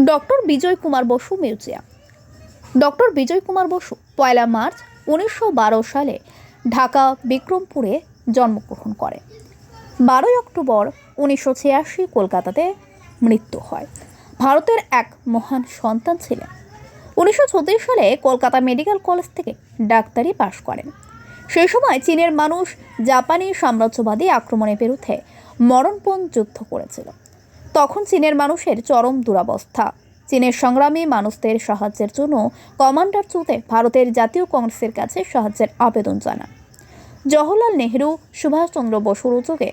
Doctor Bijoy Kumar Basu museum. Doctor Bijoy Kumar Basu পয়লা March উনিশশো বারো সালে ঢাকা বিক্রমপুরে জন্মগ্রহণ করে। বারোই অক্টোবর উনিশশো ছিয়াশি কলকাতাতে মৃত্যু হয়। ভারতের এক মহান সন্তান ছিলেন। উনিশশো চৌত্রিশ সালে কলকাতা মেডিকেল কলেজ থেকে ডাক্তারি পাশ করেন। সেই সময় চীনের মানুষ জাপানি সাম্রাজ্যবাদী আক্রমণের বিরুদ্ধে মরণপণ যুদ্ধ করেছিল। তখন চীনের মানুষের চরম দুরাবস্থা। চীনের সংগ্রামী মানুষদের সাহায্যের জন্য কমান্ডার চুতে ভারতের জাতীয় কংগ্রেসের কাছে সাহায্যের আবেদন জানান। জওহরলাল নেহরু, সুভাষচন্দ্র বসুর উদ্যোগে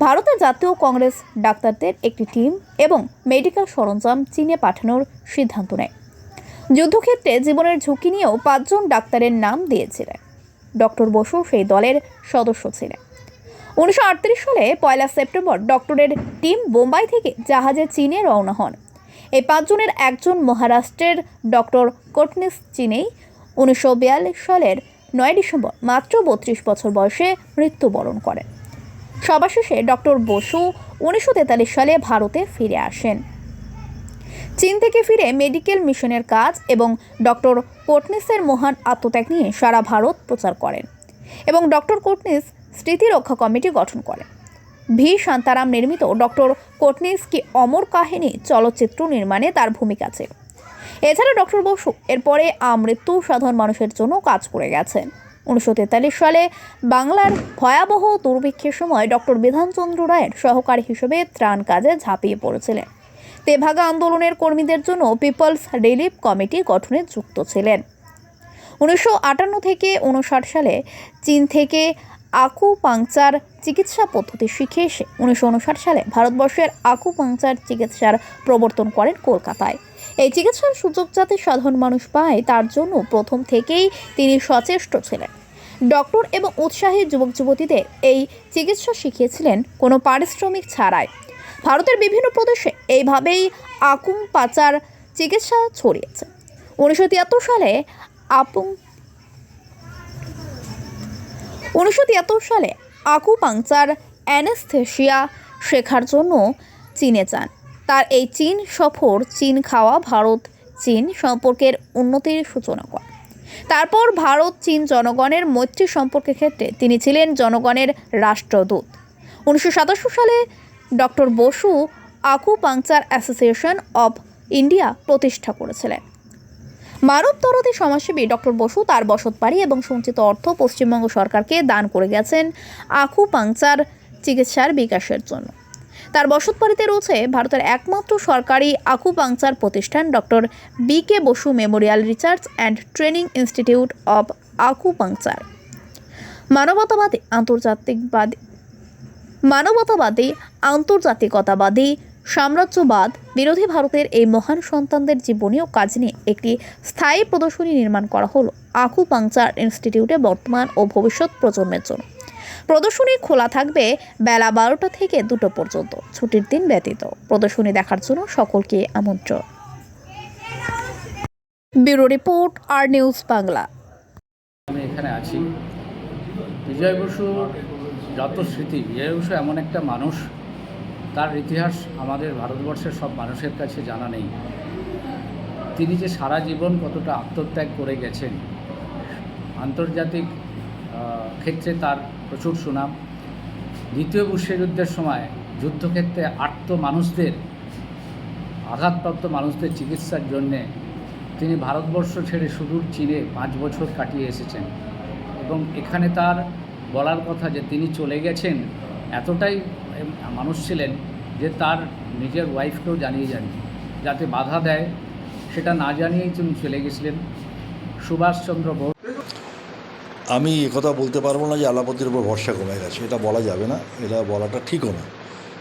ভারতের জাতীয় কংগ্রেস ডাক্তারদের একটি টিম এবং মেডিকেল সরঞ্জাম চীনে পাঠানোর সিদ্ধান্ত নেয়। যুদ্ধক্ষেত্রে জীবনের ঝুঁকি নিয়েও পাঁচজন ডাক্তারের নাম দিয়েছিলেন। ডক্টর বসু সেই দলের সদস্য ছিলেন। উনিশশো আটত্রিশ সালে পয়লা সেপ্টেম্বর ডক্টরের টিম বোম্বাই থেকে জাহাজে চীনে রওনা হন। এই পাঁচজনের একজন মহারাষ্ট্রের ডক্টর কোটনিস চীনেই উনিশশো বিয়াল্লিশ সালের নয় ডিসেম্বর মাত্র বত্রিশ বছর বয়সে মৃত্যুবরণ করেন। সবার শেষে ডক্টর বসু উনিশশো তেতাল্লিশ সালে ভারতে ফিরে আসেন। চীন থেকে ফিরে মেডিকেল মিশনের কাজ এবং ডক্টর কোটনিসের মহান আত্মত্যাগ নিয়ে সারা ভারত প্রচার করেন এবং ডক্টর কোটনিস স্মৃতি রক্ষা কমিটি গঠন করেন। ভি. শান্তারাম নির্মিত ডক্টর কোটনিস কি অমর কাহিনী চলচ্চিত্র নির্মাণে তার ভূমিকা আছে। এছাড়া ডক্টর বসু এরপরে আমৃত্যু সাধারণ মানুষের জন্য কাজ করে গেছেন উনিশশো তেতাল্লিশ সালে বাংলার ভয়াবহ দুর্ভিক্ষের সময় ডক্টর বিধানচন্দ্র রায়ের সহকারী হিসেবে ত্রাণ কাজে ঝাঁপিয়ে পড়েছিলেন। তেভাগা আন্দোলনের কর্মীদের জন্য পিপলস রিলিফ কমিটি গঠনে যুক্ত ছিলেন। উনিশশো আটান্ন থেকে উনষাট সালে চীন থেকে আকু পাংচার চিকিৎসা পদ্ধতি শিখে এসে উনিশশো উনষাট সালে ভারতবর্ষের আকু পাংচার চিকিৎসার প্রবর্তন করেন কলকাতায়। এই চিকিৎসার সুযোগ যাতে সাধারণ মানুষ পায়, তার জন্য প্রথম থেকেই তিনি সচেষ্ট ছিলেন। ডক্টর এবং উৎসাহী যুবক যুবতীদের এই চিকিৎসা শিখিয়েছিলেন কোনো পারিশ্রমিক ছাড়াই। ভারতের বিভিন্ন প্রদেশে এইভাবেই আকুং পাচার চিকিৎসা ছড়িয়েছে। উনিশশো তিয়াত্তর সালে আপুং উনিশশো তিয়াত্তর সালে আকুপাংচার অ্যানেস্থেশিয়া শেখার জন্য চীনে যান। তার এই চীন সফর চীন খাওয়া, ভারত চীন সম্পর্কের উন্নতির সূচনা করে। তারপর ভারত চীন জনগণের মৈত্রী সম্পর্কের ক্ষেত্রে তিনি ছিলেন জনগণের রাষ্ট্রদূত। উনিশশো সাতাশি সালে doctor Basu acupuncture association of India প্রতিষ্ঠা করেছিলেন। মানব তরতি সমাজসেবী ডক্টর বসু তার বসত বাড়ি এবং সঞ্চিত অর্থ পশ্চিমবঙ্গ সরকারকে দান করে গেছেন আখু পাংচার চিকিৎসার বিকাশের জন্য। তার বসত বাড়িতে রয়েছে ভারতের একমাত্র সরকারি আখু পাংচার প্রতিষ্ঠান doctor B K Basu memorial research and training institute of acupuncture মানবতাবাদী, আন্তর্জাতিকবাদী, মানবতাবাদী, আন্তর্জাতিকতাবাদী সাম্রাজ্যবাদ বিরোধী ভারতের এই মহান সন্তানদের জীবনী ও কাজ নিয়ে একটি স্থায়ী প্রদর্শনী নির্মাণ করা হলো আকু পাংচার ইনস্টিটিউটে বর্তমান ও ভবিষ্যৎ প্রজন্মের জন্য। প্রদর্শনী খোলা থাকবে বেলা বারোটা থেকে দুটো পর্যন্ত, ছুটির দিন ব্যতীত। প্রদর্শনী দেখার জন্য সকলকে আমন্ত্রণ। ব্যুরো রিপোর্ট, আর নিউজ বাংলা। আমি এখানে আছি। বিজয় বসুর যত স্মৃতি, বিজয় বসু এমন একটা মানুষ তার ইতিহাস আমাদের ভারতবর্ষের সব মানুষের কাছে জানা নেই। তিনি যে সারা জীবন কতটা আত্মত্যাগ করে গেছেন, আন্তর্জাতিক ক্ষেত্রে তার প্রচুর সুনাম। দ্বিতীয় বিশ্বযুদ্ধের সময় যুদ্ধক্ষেত্রে আর্ত মানুষদের, আঘাতপ্রাপ্ত মানুষদের চিকিৎসার জন্যে তিনি ভারতবর্ষ ছেড়ে সুদূর চীনে পাঁচ বছর কাটিয়ে এসেছেন এবং এখানে তার বলার কথা যে তিনি চলে গেছেন, এতটাই মানুষ ছিলেন যে তার নিজের ওয়াইফকেও জানিয়ে যান যাতে বাধা দেয়, সেটা না জানিয়েই তিনি চলে গেছিলেন। সুভাষচন্দ্র বোস আমি কথা বলতে পারব না যে আলাপতির উপর ভরসা কমে গেছে। এটা বলা যাবে না, এটা বলাটা ঠিকও না।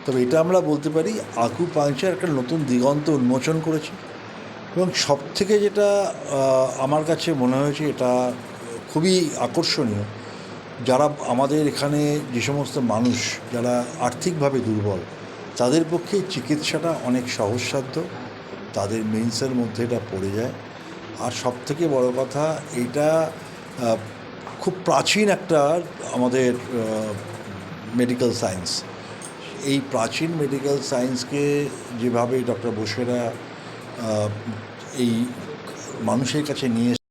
তবে এটা আমরা বলতে পারি আকু পাংচার একটা নতুন দিগন্ত উন্মোচন করেছে। এবং সব থেকে যেটা আমার কাছে মনে হয়েছে, এটা খুবই আকর্ষণীয় যারা আমাদের এখানে যে সমস্ত মানুষ যারা আর্থিকভাবে দুর্বল, তাদের পক্ষে চিকিৎসাটা অনেক সহজসাধ্য। তাদের মেন্সের মধ্যে এটা পড়ে যায়। আর সব থেকে বড় কথা, এটা খুব প্রাচীন একটা আমাদের মেডিকেল সায়েন্স এই প্রাচীন মেডিকেল সায়েন্সকে যেভাবে ডক্টর বসুরা এই মানুষের কাছে নিয়ে